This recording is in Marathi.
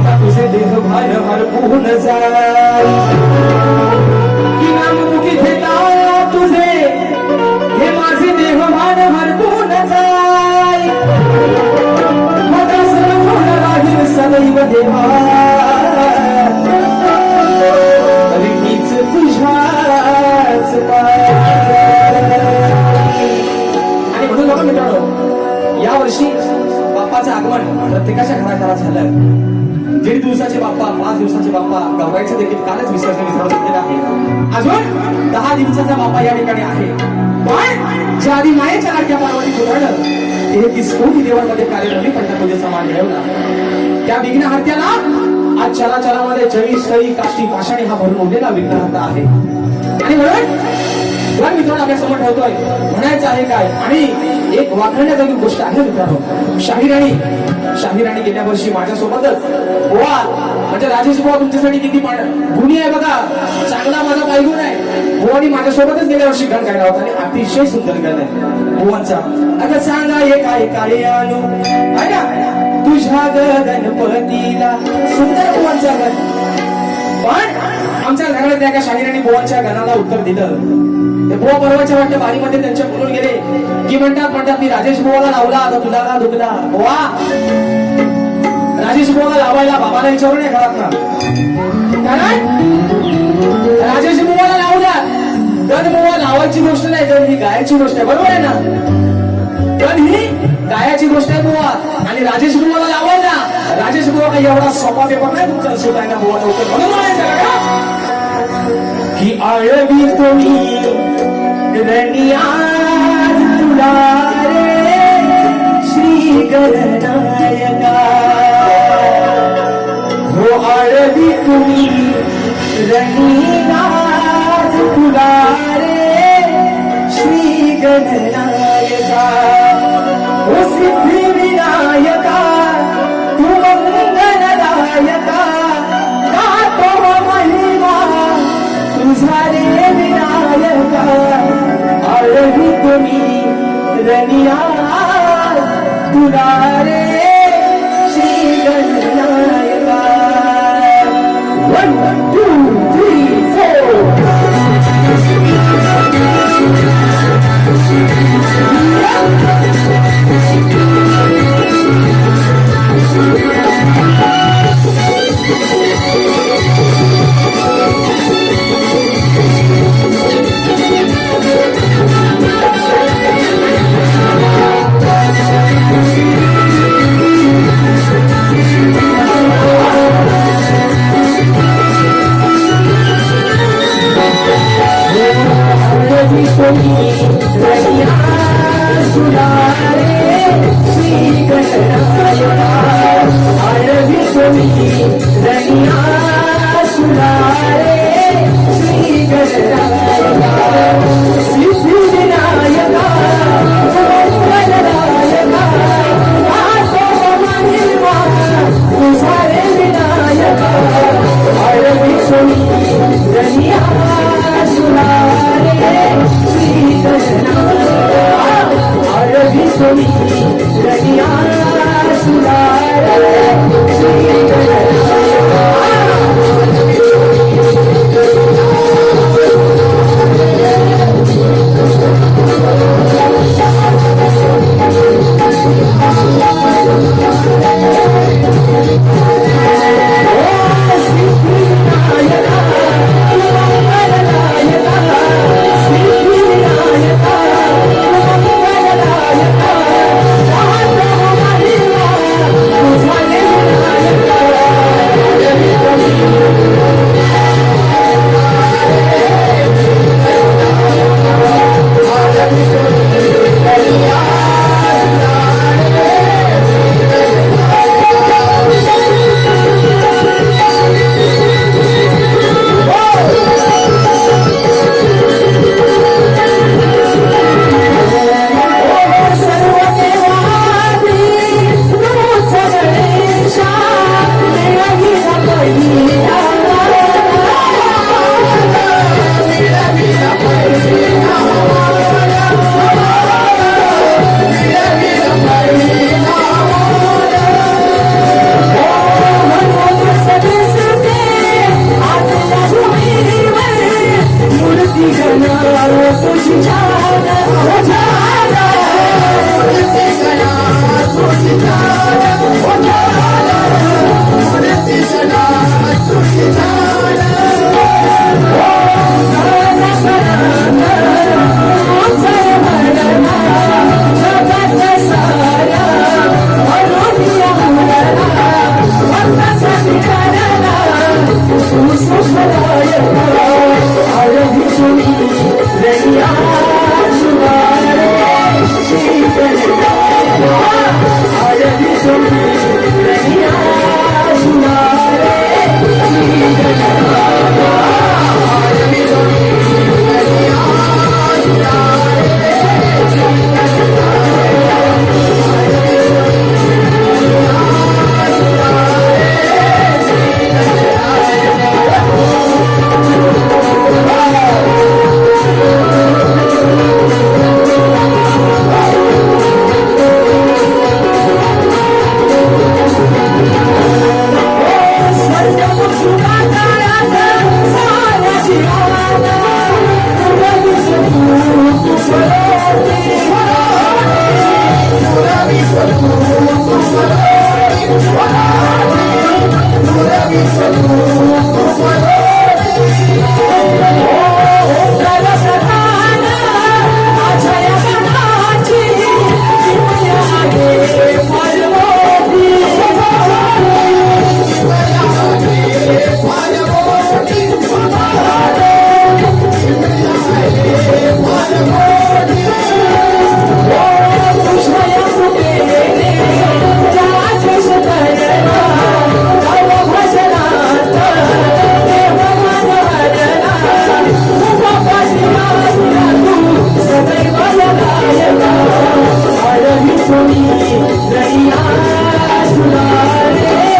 घेता तुझे देह भार हरपून जाय मुखी घेता तुझे हे माझे देह भार हरपून जाय माझा सदैव देवा मीच तुझ्याच आणि म्हणून बघा मित्रांनो या वर्षी बाप्पाचं आगमन प्रत्येकाच्या घराघरात झालं. दीड दिवसाचे बाप्पा पाच दिवसाचे बाप्पा गवायचं देखील कालच विसर्जन मित्रांनो आहे. अजून दहा दिवसाचा बाप्पा या ठिकाणी आहे. पण ज्या आधी मायेच्या लाडक्या पार्वती सुधारलं तेहतीस कोटी देवांमध्ये कार्यक्रमी पंढरपूजेचा मान मिळवला. त्या विघ्नहर्त्याला आज चला चलामध्ये जळी सळी काष्टी पाषाणी हा भरून उरलेला विघ्नहर्ता आहे. आणि म्हणून पण मित्रांनो आपल्यासमोर ठेवतोय म्हणायचं आहे काय? आणि एक वाखण्याजोगी गोष्ट आहे मित्रांनो. शाहिराणी शाहिराणी गेल्या वर्षी माझ्यासोबतच गोवा म्हणजे राजेश बुवा तुमच्यासाठी किती गुणी गुन्हे आहे बघा. चांगला माझा पायगुण आहे. बुवानी माझ्यासोबतच गेल्या वर्षी गण गायला होता आणि अतिशय सुंदर गण आहे बुवांचा आता सांगा हे काय काय आणू आहे ना? तुझ्या गणपतीला सुंदर बुवांचा गण. पण आमच्या घरात त्या एका शाहिराणी बुवांच्या गाण्याला उत्तर दिलं. ते बुवा परवाच्या वाटत बारीमध्ये त्यांच्या बोलून गेले. की म्हणतात म्हणतात मी राजेश बोवाला लावला आता तुला का दुखला? बुवा राजेश बोवाला लावायला बाबाला याच्यावर नाही घरात ना कारण राजेश बोवाला लावला तर बोवा लावायची गोष्ट नाही तर ही गायची गोष्ट आहे. बरोबर आहे ना? तर ही गायाची गोष्ट आहे बोवा. आणि राजेश बोवाला लावायला काही एवढा सोपा पेपर नाही तुमचा सुटायला बुवा लवकर म्हणून म्हणायचं का की आळवी तुम्ही रनिया तुला रे श्री गणनायका हो आळवी तुम्ही रनिया तुला रे श्री गणनायका मी रनिया तुला रे Thank you.